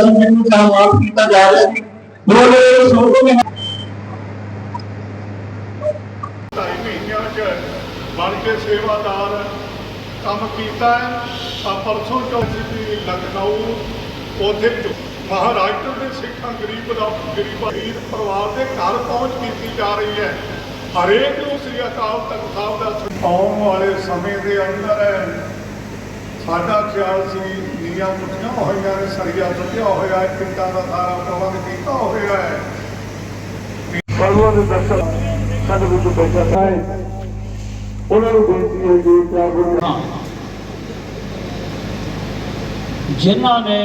ਸੀ ਮੈਨੂੰ ਸਨਮਾਨ ਕੀਤਾ ਜਾ ਰਿਹਾ ਸੀ, ਬੋਲੇ ਸੋ ਕੇ ਮਹੀਨਿਆਂ 'ਚ ਬਣ ਕੇ ਸੇਵਾਦਾਰ ਕੰਮ ਕੀਤਾ ਹੈ ਆ ਪਰਸੋਂ ਚੌਥੀ ਦੀ ਲਖਨਊ, ਉੱਥੇ ਮਹਾਰਾਸ਼ਟਰ ਦੇ ਸਿੱਖਾਂ ਗਰੀਬ ਦਾ, ਗਰੀਬ ਅਮੀਰ ਪਰਿਵਾਰ ਦੇ ਘਰ ਪਹੁੰਚ ਕੀਤੀ ਜਾ ਰਹੀ ਹੈ। ਹਰੇਕ ਨੂੰ ਸ੍ਰੀ ਅਕਾਲ ਤਖਤ ਸਾਹਿਬ ਦਾ ਆਉਣ ਵਾਲੇ ਸਮੇਂ ਦੇ ਅੰਦਰ, ਸਾਡਾ ਖਿਆਲ ਸੀ ਨੀਆਂ ਪੁੱਟੀਆਂ ਹੋਈਆਂ ਨੇ ਸਰੀਆ ਸੁੱਟਿਆ ਹੋਇਆ ਹੈ ਪਿੰਡਾਂ ਦਾ ਸਾਰਾ ਪ੍ਰਬੰਧ ਕੀਤਾ ਹੋਇਆ ਹੈ। ਪਰਵਾਹ ਦੇ ਦਰਸ਼ਨ ਸਾਡੇ ਵਿੱਚ ਬੈਠਾ ਹੈ। ਉਹਨਾਂ ਨੂੰ ਬੇਨਤੀ ਹੈ ਚਾਰ ਗੁਰੂ ਜਿਨ੍ਹਾਂ ਨੇ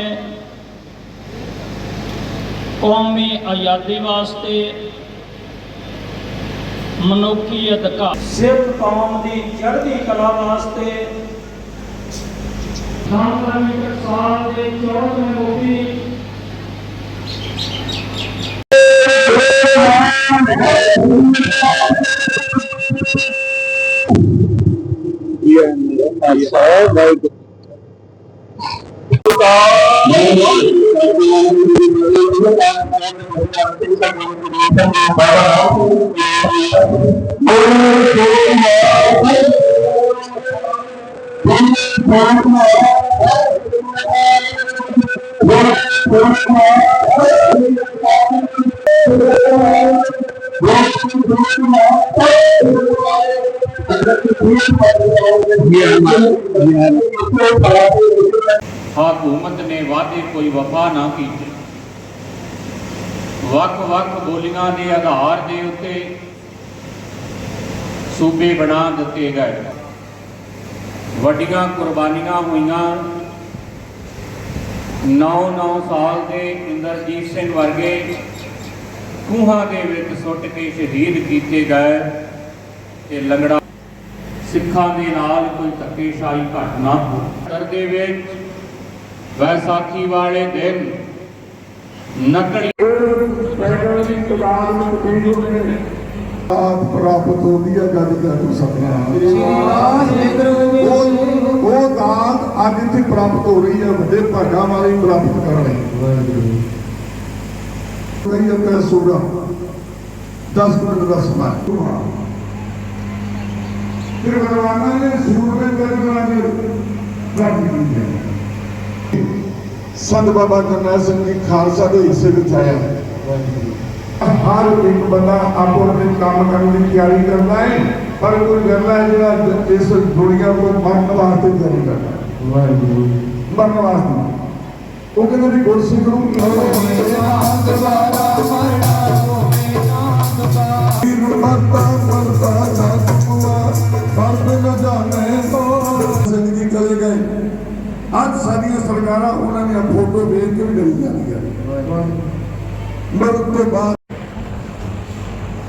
ਕੌਮੀ ਆਜ਼ਾਦੀ ਵਾਸਤੇ ਮਨੁੱਖੀ ਅਧਿਕਾਰ ਸਿਰਫ ਕੌਮ ਦੀ ਚੜ੍ਹਦੀ ਕਲਾ ਵਾਸਤੇ रामपुरा मीटर साल के चौथ में मुक्ति Thank you. ਹਕੂਮਤ ਨੇ ਵਾਅਦੇ ਕੋਈ ਵਫਾ ਨਾ ਕੀਤੇ ਵੱਖ-ਵੱਖ ਬੋਲੀਆਂ ਦੇ ਆਧਾਰ ਦੇ ਉੱਤੇ ਸੂਬੇ ਬਣਾ ਦਿੱਤੇ ਗਏ ਵੱਡੀਆਂ ਕੁਰਬਾਨੀਆਂ ਹੋਈਆਂ। 9-9 ਸਾਲ ਦੇ ਇੰਦਰਜੀਤ ਸਿੰਘ ਵਰਗੇ ਖੂਹਾਂ ਦੇ ਵਿੱਚ ਸੁੱਟ ਕੇ ਸ਼ਹੀਦ ਕੀਤੇ ਗਏ ਤੇ ਲੰਗੜਾ ਸਿੱਖਾਂ ਦੇ ਨਾਲ ਕੋਈ ਧੱਕੇਸ਼ਾਹੀ ਘਟਨਾ ਹੋਈ ਦੇ ਵਿੱਚ ਵੈਸਾਖੀ ਵਾਲੇ ਦਿਨ ਨਕਲੀ ਪੈਦਲ ਦੀ ਤਦਾਦ ਨੂੰ ਤਕੀਰ ਨੇ ਆਪ ਪ੍ਰਾਪਤ ਹੁੰਦੀ ਹੈ ਜਦ ਤੱਕ ਸਪਨਾ ਉਹ ਉਹ ਦਾਤ ਅੱਜ ਇੱਥੇ ਪ੍ਰਾਪਤ ਹੋ ਰਹੀ ਹੈ ਵੱਡੇ ਭਾਗਾਂ ਵਾਲੀ ਪ੍ਰਾਪਤ ਕਰ ਰਹੀ ਕਈ ਅੰਦਰ ਸੂਰਾ 10 ਮਿੰਟ ਦਾ ਸਮਾਂ ਫਿਰ ਭਗਵਾਨਾਂ ਨੇ ਸੂਰਮੇ ਕਰਨਾ ਦੀ ਪ੍ਰਾਪਤੀ ਕੀਤੀ ਸੰਤ ਬਾਬਾ ਕਰਨੈਲ ਸਿੰਘ ਜੀ ਖਾਲਸਾ ਦੇ ਹਿੱਸੇ ਵਿੱਚ ਆਇਆ ਹਰ ਇੱਕ ਬੰਦਾ ਆਪੋ ਆਪਣੇ ਕੰਮ ਕਰਨ ਦੀ ਤਿਆਰੀ ਕਰਦਾ ਹੈ ਪਰ ਕੋਈ ਕਰਦਾ ਹੈ ਜਿਹੜਾ ਇਸ ਦੁਨੀਆ ਕੋ ਮਰਨ ਵਾਸਤੇ ਤਿਆਰੀ ਕਰਦਾ ਹੈ ਵਾਹਿਗੁਰੂ ਮਰਨ ਵਾਸਤੇ ਉਹ ਕਹਿੰਦੇ ਵੀ ਗੁਰਸਿੱਖ ਨੂੰ ਮਰਤਾ ਮਰਤਾ ਨਾ ਤੁਮਾ ਫਰਦ ਨ ਜਾਣੇ ਤੋ ਜ਼ਿੰਦਗੀ ਚਲੇ ਗਏ ਅੱਜ ਸਾਡੀਆਂ ਸਰਕਾਰਾਂ ਉਹਨਾਂ ਦੀਆਂ ਫੋਟੋ ਵੇਖ ਕੇ ਵੀ ਡਰੀ ਜਾਂਦੀਆਂ ਮਰਨ ਤੋਂ ਬਾਅਦ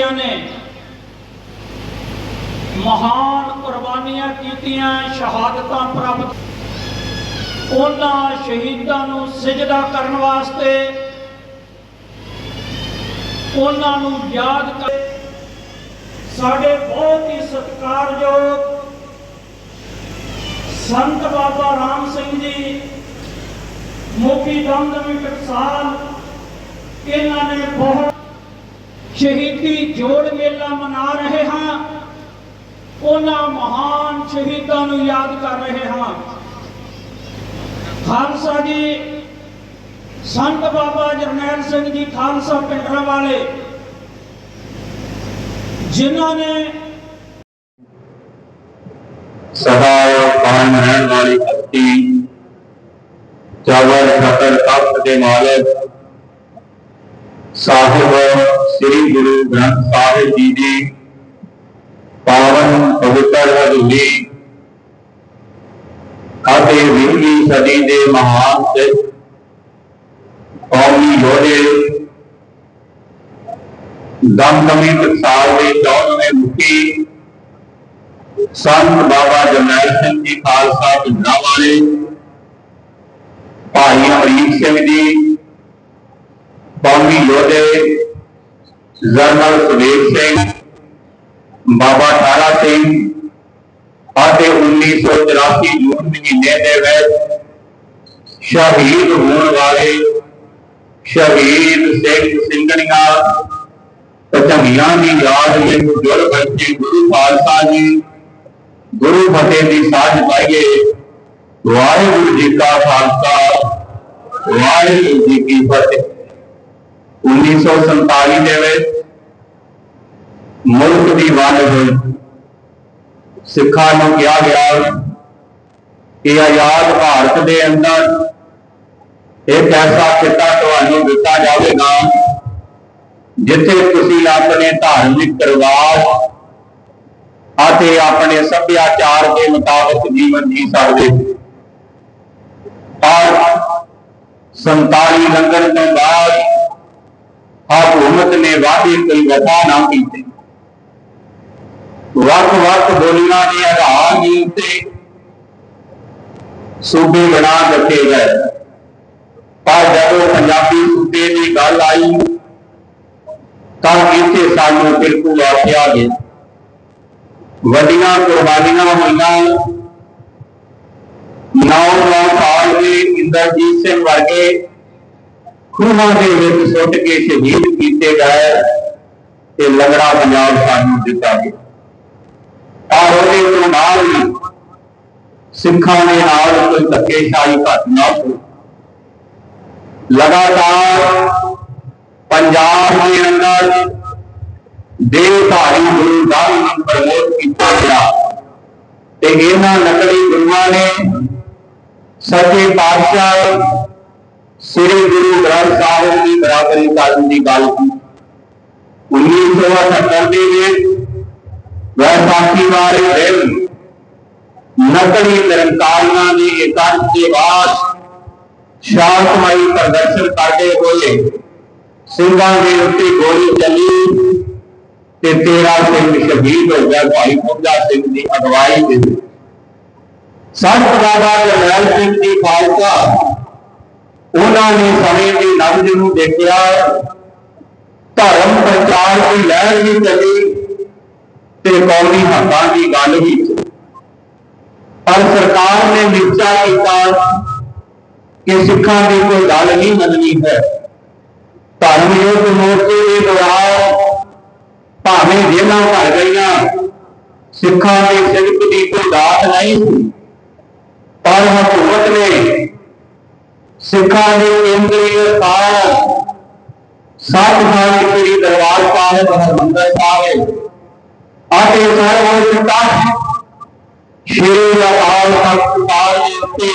ਇਹਨਾਂ ਨੇ। ਮਹਾਨ ਕੁਰਬਾਨੀਆਂ ਕੀਤੀਆਂ, ਸ਼ਹਾਦਤਾਂ ਪ੍ਰਾਪਤ। ਉਹਨਾਂ ਸ਼ਹੀਦਾਂ ਨੂੰ ਸਜਦਾ ਕਰਨ ਵਾਸਤੇ ਉਹਨਾਂ ਨੂੰ ਯਾਦ ਕਰ ਸਾਡੇ ਬਹੁਤ ਹੀ ਸਤਿਕਾਰਯੋਗ ਸੰਤ ਬਾਬਾ ਰਾਮ ਸਿੰਘ ਜੀ ਮੁਖੀ ਦਮਦਮੀ ਟਕਸਾਲ ਇਹਨਾਂ ਨੇ ਬਹੁਤ ਸ਼ਹੀਦੀ ਜੋੜ ਮੇਲਾ ਮਨਾ ਰਹੇ ਹਾਂ ਉਹਨਾਂ ਮਹਾਨ ਸ਼ਹੀਦਾਂ ਨੂੰ ਯਾਦ ਕਰ ਰਹੇ ਹਾਂ ਖਾਲਸਾ ਜੀ ਸੰਤ ਬਾਬਾ ਜਰਨੈਲ ਸਿੰਘ ਜੀ ਖਾਲਸਾ ਪਿੰਡਰਾਂ ਵਾਲੇ ਜਿਨ੍ਹਾਂ ਨੇ ਸਦਾ ਕਾਇਮ ਰਹਿਣ ਵਾਲੀ ਹਸਤੀ ਚਾਵਰ ਖਤਰ ਤਖਤ ਦੇ ਮਾਲਕ ਸਾਹਿਬ, ਸ੍ਰੀ ਗੁਰੂ ਗ੍ਰੰਥ ਸਾਹਿਬ ਜੀ ਦੀ ਪਾਵਨ ਪਵਿੱਤਰ ਹਜ਼ੂਰੀ ਅਤੇ ਵੀਹਵੀਂ ਸਦੀ ਦੇ ਮਹਾਨ ਸਿੱਖ ਕੌਮੀ ਯੋਧੇ ਦਮਦਮੀ ਟਕਸਾਲ ਦੇ 14ਵੇਂ ਮੁਖੀ ਸੰਤ ਬਾਬਾ ਜਰਨੈਲ ਸਿੰਘ ਜੀ ਖਾਲਸਾ ਪੰਜਾਬ ਵਾਲੇ, ਭਾਈ ਅਮਰੀਕ ਸਿੰਘ ਜੀ ਕੌਮੀ ਯੋਧੇ ਜਰਨਲ ਸੁਬੇਗ ਸਿੰਘ ਬਾਬਾ ਠਾਰਾ ਸਿੰਘ ਅਤੇ 1984 ਜੂਨ ਮਹੀਨੇ ਦੇ ਵਿੱਚ ਸ਼ਹੀਦ ਹੋਣ ਵਾਲੇ ਸ਼ਹੀਦ ਸਿੰਘ ਸਿੰਘਣੀਆਂ ਪਚੰਗੀਆਂ ਦੀ ਯਾਦ ਵਿੱਚ ਜੁੜ ਬੈਠੇ ਗੁਰੂ ਖਾਲਸਾ ਜੀ ਗੁਰੂ ਫਤਿਹ ਦੀ ਸਾਂਝ ਪਾਈਏ ਵਾਹਿਗੁਰੂ ਜੀ ਕਾ ਖਾਲਸਾ ਵਾਹਿਗੁਰੂ ਜੀ ਕੀ ਫਤਿਹ 1947 ਦੇ ਵਿੱਚ ਮੁਲਕ ਦੀ ਵੰਡ ਹੋਈ ਸਿੱਖਾਂ ਨੂੰ ਕਿਹਾ ਗਿਆ ਕਿ ਆਜ਼ਾਦ ਭਾਰਤ ਦੇ ਅੰਦਰ ਇੱਕ ਐਸਾ ਖਿੱਤਾ ਤੁਹਾਨੂੰ ਦਿੱਤਾ ਜਾਵੇਗਾ ਜਿੱਥੇ ਤੁਸੀਂ ਆਪਣੇ ਧਾਰਮਿਕ ਰਿਵਾਜ ਅਤੇ ਆਪਣੇ ਸੱਭਿਆਚਾਰ ਦੇ ਮੁਤਾਬਕ ਜੀਵਨ ਜੀ ਸਕਦੇ ਹੋ। ਔਰ 47 ਲੰਗਰ ਤੋਂ ਬਾਅਦ ಹಾಗೂ ಒಮ್ಮತನೇ ना ವ್ಯಥಾನಾಗಿದ್ದೆ वक्त वक्त बोलना ने आग गिनते सूबे बना रखे गए। पर जब पंजाबी सूबे की गल आई, तब इसे सानू बिल्कुल आख्या गया। वर्डिया कुर्बानियाँ हुई नौ नौ साल के इंद्रजीत सिंह वर्गे ਖੂਹਾਂ ਦੇ ਵਿੱਚ ਸੁੱਟ ਕੇ ਸ਼ਹੀਦ ਕੀਤੇ ਗਏ ਤੇ ਲੰਗੜਾ ਪੰਜਾਬ ਸਾਨੂੰ ਦਿੱਤਾ ਗਿਆ। ਔਰ ਉਹਦੇ ਤੋਂ ਨਾਲ ਹੀ ਸਿੱਖਾਂ ਦੇ ਨਾਲ ਕੋਈ ਧੱਕੇਸ਼ਾਹੀ ਘਟ ਨਾ ਹੋ ਲਗਾਤਾਰ ਪੰਜਾਬ ਦੇ ਅੰਦਰ ਦੇਵਧਾਰੀ ਗੁਰੂ ਦਾ ਨਾਮ ਪ੍ਰਮੋਟ ਕੀਤਾ ਗਿਆ ਤੇ ਇਹਨਾਂ ਨਕਲੀ ਗੁਰੂਆਂ ਨੇ ਸੱਚੇ ਪਾਤਸ਼ਾਹ ਸ੍ਰੀ ਗੁਰੂ ਗ੍ਰੰਥ ਸਾਹਿਬ ਦੀ ਬਰਾਬਰੀ ਕਰਨ ਦੀ ਗੱਲ ਕੀਤੀ 1978 ਦੇ ਵਿੱਚ ਵੈਸਾਖੀ ਵਾਲੇ ਦਿਨ ਨਕਲੀ ਨਿਰੰਕਾਰੀਆਂ ਦੀ ਇਕੱਠ ਦੇ ਬਾਅਦ ਸ਼ਾਂਤਮਈ ਪ੍ਰਦਰਸ਼ਨ ਕਰਦੇ ਹੋਏ ਸਿੰਘਾਂ ਦੇ ਉੱਤੇ ਗੋਲੀ ਚੱਲੀ ਤੇ ਤੇਰਾ ਸਿੰਘ ਸ਼ਹੀਦ ਹੋ ਗਿਆ ਭਾਈ ਮੁੰਡਾ ਸਿੰਘ ਦੀ ਅਗਵਾਈ ਦੇ ਵਿੱਚ ਸੰਤ ਬਾਬਾ ਜਰਨੈਲ ਸਿੰਘ ਜੀ ਖਾਲਸਾ ਉਹਨਾਂ ਨੇ ਸਮੇਂ ਦੀ ਨਬਜ ਨੂੰ ਦੇਖਿਆ, ਧਰਮ ਪ੍ਰਚਾਰ ਦੀ ਲਹਿਰ ਵੀ ਚੱਲੀ ਤੇ ਕੌਮੀ ਹੱਕਾਂ ਦੀ ਗੱਲ ਵੀ ਪਰ ਸਰਕਾਰ ਨੇ ਨਿਸ਼ਚਾ ਕੀਤਾ ਕਿ ਸਿੱਖਾਂ ਦੀ ਕੋਈ ਗੱਲ ਨਹੀਂ ਮੰਨਣੀ ਹੈ। ਧਰਮ ਯੁੱਧ ਮੋਰਚੇ ਦੇ ਦੌਰਾਨ ਭਾਵੇਂ ਜੇਲਾਂ ਭਰ ਗਈਆਂ, ਸਿੱਖਾਂ ਦੇ ਸਿਰਫ ਦੀ ਕੋਈ ਦਾਤ ਨਹੀਂ ਸੀ। ਪਰ ਹਕੂਮਤ ਨੇ ਸਿੱਖਾਂ ਦੇ ਕੇਂਦਰੀ ਸਰਕਾਰ ਸੱਚਖੰਡ ਸ੍ਰੀ ਦਰਬਾਰ ਸਾਹਿਬ ਹਰਿਮੰਦਰ ਸਾਹਿਬ ਅਤੇ ਸਰਵਉੱਚ ਤਖਤ ਸ਼੍ਰੀ ਅਕਾਲ ਤਖਤ ਸਾਹਿਬ ਦੇ ਉੱਤੇ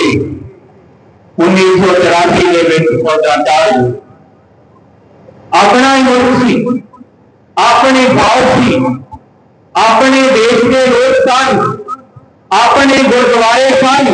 1984 ਦੇ ਵਿੱਚ ਪਹੁੰਚਾ ਚਾਲੂ ਆਪਣਾ ਹੀ ਮੁਲਕ ਸੀ ਆਪਣੇ ਭਾਵ ਸੀ ਆਪਣੇ ਦੇਸ਼ ਦੇ ਲੋਕ ਸਨ ਆਪਣੇ ਗੁਰਦੁਆਰੇ ਸਨ